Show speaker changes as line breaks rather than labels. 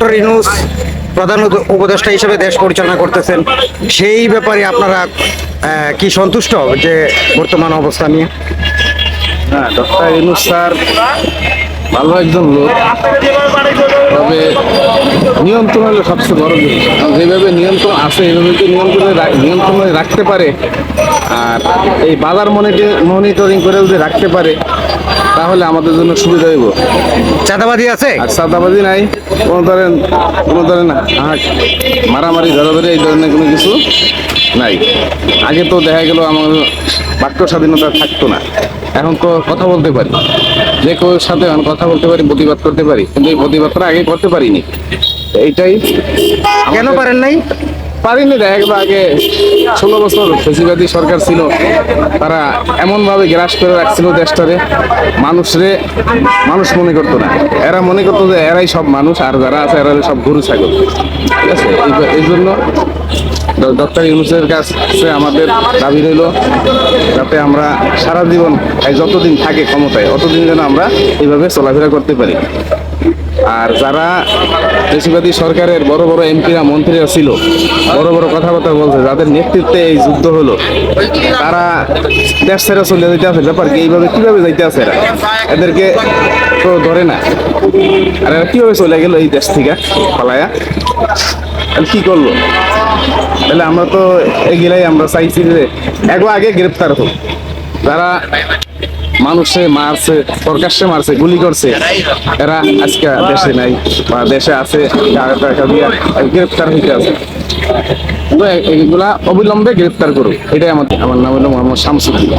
Doctor Yunus প্রধান উপদেষ্টা হিসেবে দেশ পরিচালনা করতেছেন। সেই ব্যাপারে আপনারা কি সন্তুষ্ট যে বর্তমান অবস্থা নিয়ে?
হ্যাঁ ডক্টর ইনুস স্যার ভালো একজন লোক, তবে নিয়ন্ত্রণ হলো সবচেয়ে বড় জিনিস। যেভাবে নিয়ন্ত্রণ আছে এইভাবে যদি নিয়ন্ত্রণে নিয়ন্ত্রণে রাখতে পারে, আর এই বাজার মনিটরিং করে যদি রাখতে পারে তাহলে আমাদের জন্য সুবিধা হইব।
চাঁদাবাদি আছে?
আর সাদাবাজি নাই কোনো ধরেন কোনো ধরেন মারামারি ধরাধরি এই ধরনের কোনো কিছু নাই। আগে তো দেখা গেল আমার বাক্য স্বাধীনতা থাকতো না। এখন তো কথা বলতে পারি। যে কেউ সাথে কথা বলতে পারি প্রতিবাদ করতে পারি। কিন্তু এই প্রতিবাদটা আগে করতে পারিনি। এইটাই
কেন পারেন নাই?
পারিনি দেখা গেলো আগে ষোলো বছর ফেসিবাদী সরকার ছিল, তারা এমনভাবে গ্রাস করে রাখছিল দেশটারে মানুষরে মানুষ মনে করতো না। এরা মনে করতো যে এরাই সব মানুষ, আর যারা আছে এরা সব গরু, ছাগল। ঠিক আছে? এই জন্য ডক্টর ইউনুসের কাছে আমাদের দাবি রইল, যাতে আমরা সারা জীবন যতদিন থাকে ক্ষমতায়, অতদিন যেন আমরা এইভাবে চলাফেরা করতে পারি। আর যারা দেশবাদী সরকারের বড় বড় এমপিরা, মন্ত্রীরা ছিল, বড় বড় কথাবার্তা বলছে, যাদের নেতৃত্বে এই যুদ্ধ হলো, তারা দেশ ছেড়ে চলে যেতে আছে। ব্যাপার কি, এইভাবে কীভাবে যাইতে আছে এরা? এদেরকে তো ধরে না। আর এরা কীভাবে চলে গেল এই দেশ থেকে? পালায়া? আর কি করল? তাহলে আমরা তো এগুলাই আমরা চাইছি যে এগো আগে গ্রেপ্তার হোক। যারা মানুষে মারছে, প্রকাশ্যে মারছে, গুলি করছে। এরা আজকে দেশে নাই, বা দেশে আছে গ্রেপ্তার হইতে আছে। এগুলা অবিলম্বে গ্রেপ্তার করুক। এটাই আমার আমার নাম হলো মোহাম্মদ শামসুদ্দিন।